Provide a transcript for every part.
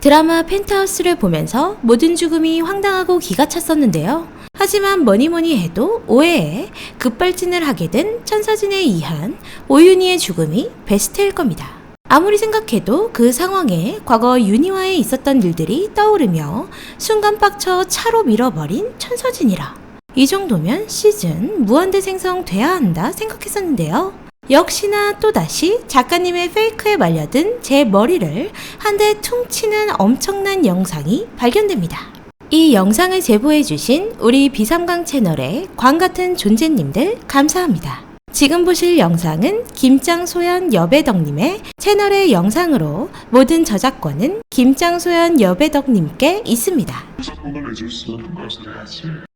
드라마 펜트하우스를 보면서 모든 죽음이 황당하고 기가 찼었는데요. 하지만 뭐니 뭐니 해도 오해에 급발진을 하게 된 천사진의 이한, 오윤희의 죽음이 베스트일 겁니다. 아무리 생각해도 그 상황에 과거 윤희와의 있었던 일들이 떠오르며 순간 빡쳐 차로 밀어버린 천서진이라. 이 정도면 시즌 무한대 생성돼야 한다 생각했었는데요. 역시나 또다시 작가님의 페이크에 말려든 제 머리를 한 대 퉁치는 엄청난 영상이 발견됩니다. 이 영상을 제보해주신 우리 비삼강 채널의 광 같은 존재님들 감사합니다. 지금 보실 영상은 김짱소연 여배덕님의 채널의 영상으로 모든 저작권은 김짱소연 여배덕님께 있습니다.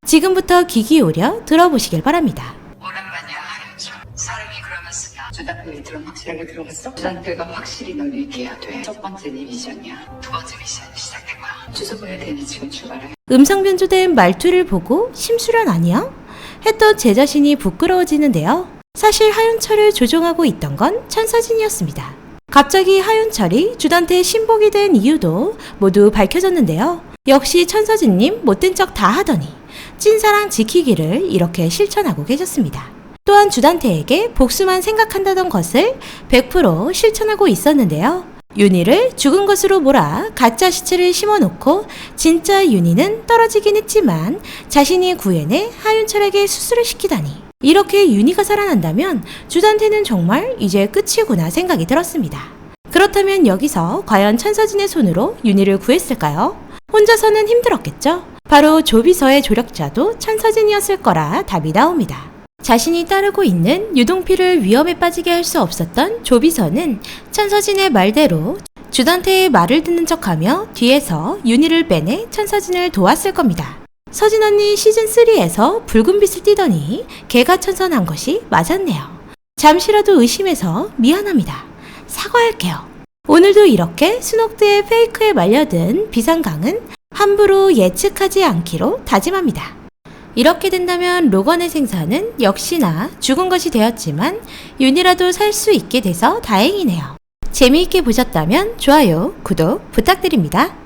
지금부터 귀 기울여 들어보시길 바랍니다. 그러면서야 주단표의 들은 확실하게 들어갔어? 주단표가 확실히 널 얘기해야 돼 첫 번째는 이 미션이야 두 번째 미션이 시작된 거야 주소 보내야 되니 지금 출발해 음성 변조된 말투를 보고 심수련 아니야? 했던 제 자신이 부끄러워지는데요. 사실 하윤철을 조종하고 있던 건 천서진이었습니다. 갑자기 하윤철이 주단태 신복이 된 이유도 모두 밝혀졌는데요. 역시 천서진님 못된 척 다 하더니 찐사랑 지키기를 이렇게 실천하고 계셨습니다. 또한 주단태에게 복수만 생각한다던 것을 100% 실천하고 있었는데요. 윤희를 죽은 것으로 몰아 가짜 시체를 심어놓고 진짜 윤희는 떨어지긴 했지만 자신이 구해내 하윤철에게 수술을 시키다니 이렇게 윤희가 살아난다면 주단태는 정말 이제 끝이구나 생각이 들었습니다. 그렇다면 여기서 과연 천서진의 손으로 윤희를 구했을까요? 혼자서는 힘들었겠죠? 바로 조비서의 조력자도 천서진이었을 거라 답이 나옵니다. 자신이 따르고 있는 유동필을 위험에 빠지게 할 수 없었던 조비서는 천서진의 말대로 주단태의 말을 듣는 척하며 뒤에서 윤희를 빼내 천서진을 도왔을 겁니다. 서진 언니 시즌3에서 붉은 빛을 띠더니 걔가 천선한 것이 맞았네요. 잠시라도 의심해서 미안합니다. 사과할게요. 오늘도 이렇게 스녹드의 페이크에 말려든 비상강은 함부로 예측하지 않기로 다짐합니다. 이렇게 된다면 로건의 생사는 역시나 죽은 것이 되었지만 윤이라도 살 수 있게 돼서 다행이네요. 재미있게 보셨다면 좋아요, 구독 부탁드립니다.